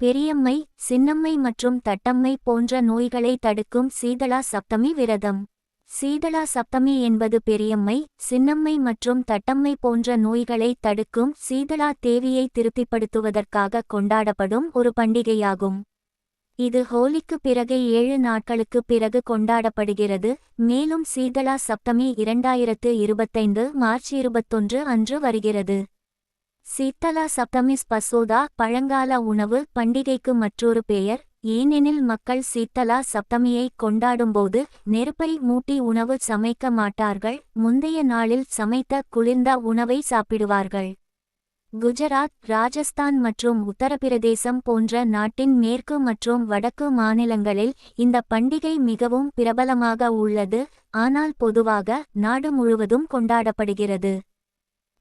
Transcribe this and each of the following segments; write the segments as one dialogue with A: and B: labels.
A: பெரியம்மை சின்னம்மை மற்றும் தட்டம்மை போன்ற நோய்களை தடுக்கும் சீதளா சப்தமி விரதம். சீதளா சப்தமி என்பது பெரியம்மை சின்னம்மை மற்றும் தட்டம்மை போன்ற நோய்களை தடுக்கும் சீதளா தேவியை திருப்திப்படுத்துவதற்காக கொண்டாடப்படும் ஒரு பண்டிகையாகும். இது ஹோலிக்கு பிறகு ஏழு நாட்களுக்கு பிறகு கொண்டாடப்படுகிறது. மேலும் சீதளா சப்தமி இரண்டாயிரத்து இருபத்தைந்து மார்ச் இருபத்தொன்று அன்று வருகிறது. சீத்தலா சப்தமிஸ் பசோதா பழங்கால உணவு பண்டிகைக்கு மற்றொரு பெயர். ஏனெனில் மக்கள் சீத்தலா சப்தமியை கொண்டாடும்போது நெருப்பை மூட்டி உணவு சமைக்க மாட்டார்கள். முந்தைய நாளில் சமைத்த குளிர்ந்த உணவை சாப்பிடுவார்கள். குஜராத் ராஜஸ்தான் மற்றும் உத்தரப்பிரதேசம் போன்ற நாட்டின் மேற்கு மற்றும் வடக்கு மாநிலங்களில் இந்த பண்டிகை மிகவும் பிரபலமாக உள்ளது. ஆனால் பொதுவாக நாடு முழுவதும் கொண்டாடப்படுகிறது.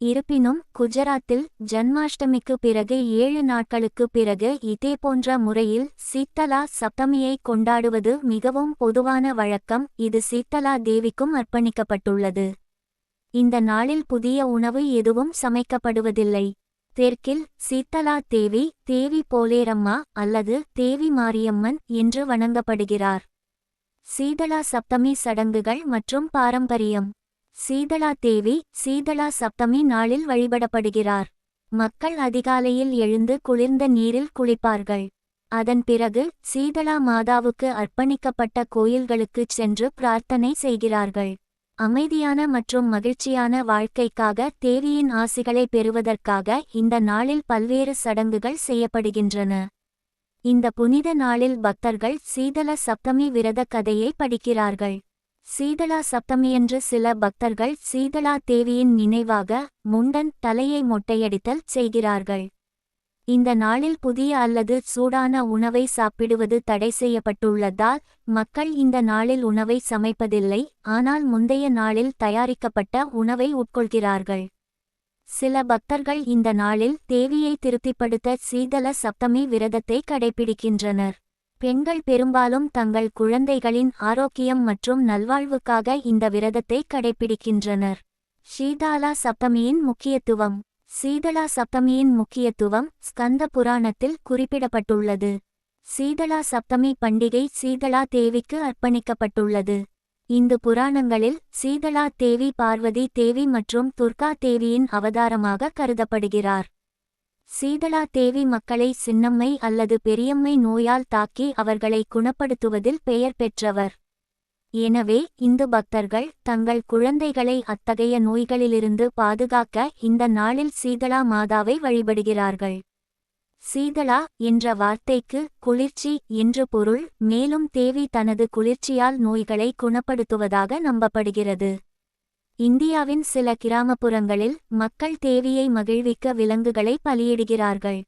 A: இருப்பினும் குஜராத்தில் ஜன்மாஷ்டமிக்கு பிறகு ஏழு நாட்களுக்கு பிறகு இதேபோன்ற முறையில் சீத்தலா சப்தமியை கொண்டாடுவது மிகவும் பொதுவான வழக்கம். இது சீத்தலா தேவிக்கும் அர்ப்பணிக்கப்பட்டுள்ளது. இந்த நாளில் புதிய உணவு எதுவும் சமைக்கப்படுவதில்லை. தெற்கில் சீத்தலா தேவி தேவி போலேரம்மா அல்லது தேவி மாரியம்மன் என்று வணங்கப்படுகிறார். சீதளா சப்தமி சடங்குகள் மற்றும் பாரம்பரியம். சீதளா தேவி சீதளா சப்தமி நாளில் வழிபடப்படுகிறார். மக்கள் அதிகாலையில் எழுந்து குளிர்ந்த நீரில் குளிப்பார்கள். அதன் பிறகு சீதளா மாதாவுக்கு அர்ப்பணிக்கப்பட்ட கோயில்களுக்குச் சென்று பிரார்த்தனை செய்கிறார்கள். அமைதியான மற்றும் மகிழ்ச்சியான வாழ்க்கைக்காக தேவியின் ஆசிகளை பெறுவதற்காக இந்த நாளில் பல்வேறு சடங்குகள் செய்யப்படுகின்றன. இந்த புனித நாளில் பக்தர்கள் சீதள சப்தமி விரத கதையை படிக்கிறார்கள். சீதளா சப்தமியன்று சில பக்தர்கள் சீதளா தேவியின் நினைவாக முண்டன் தலையை மொட்டையடித்தல் செய்கிறார்கள். இந்த நாளில் புதிய அல்லது சூடான உணவை சாப்பிடுவது தடை செய்யப்பட்டுள்ளதால் மக்கள் இந்த நாளில் உணவை சமைப்பதில்லை ஆனால் முந்தைய நாளில் தயாரிக்கப்பட்ட உணவை உட்கொள்கிறார்கள். சில பக்தர்கள் இந்த நாளில் தேவியை திருப்திப்படுத்த சீதள சப்தமி விரதத்தை கடைபிடிக்கின்றனர். பெண்கள் பெரும்பாலும் தங்கள் குழந்தைகளின் ஆரோக்கியம் மற்றும் நல்வாழ்வுக்காக இந்த விரதத்தை கடைபிடிக்கின்றனர். ஷீதாலா சப்தமியின் முக்கியத்துவம். சீதளா சப்தமியின் முக்கியத்துவம் ஸ்கந்த புராணத்தில் குறிப்பிடப்பட்டுள்ளது. சீதளா சப்தமி பண்டிகை சீதளா தேவிக்கு அர்ப்பணிக்கப்பட்டுள்ளது. இந்து புராணங்களில் சீதளா தேவி பார்வதி தேவி மற்றும் துர்கா தேவியின் அவதாரமாக கருதப்படுகிறார். சீதளா தேவி மக்களை சின்னம்மை அல்லது பெரியம்மை நோயால் தாக்கி அவர்களை குணப்படுத்துவதில் பெயர் பெற்றவர். எனவே இந்து பக்தர்கள் தங்கள் குழந்தைகளை அத்தகைய நோய்களிலிருந்து பாதுகாக்க இந்த நாளில் சீதளா மாதாவை வழிபடுகிறார்கள். சீதளா என்ற வார்த்தைக்கு குளிர்ச்சி என்று பொருள் மேலும் தேவி தனது குளிர்ச்சியால் நோய்களை குணப்படுத்துவதாக நம்பப்படுகிறது. இந்தியாவின் சில கிராமப்புறங்களில் மக்கள் தேவியை மகிழ்விக்க விலங்குகளை பலியிடுகிறார்கள்.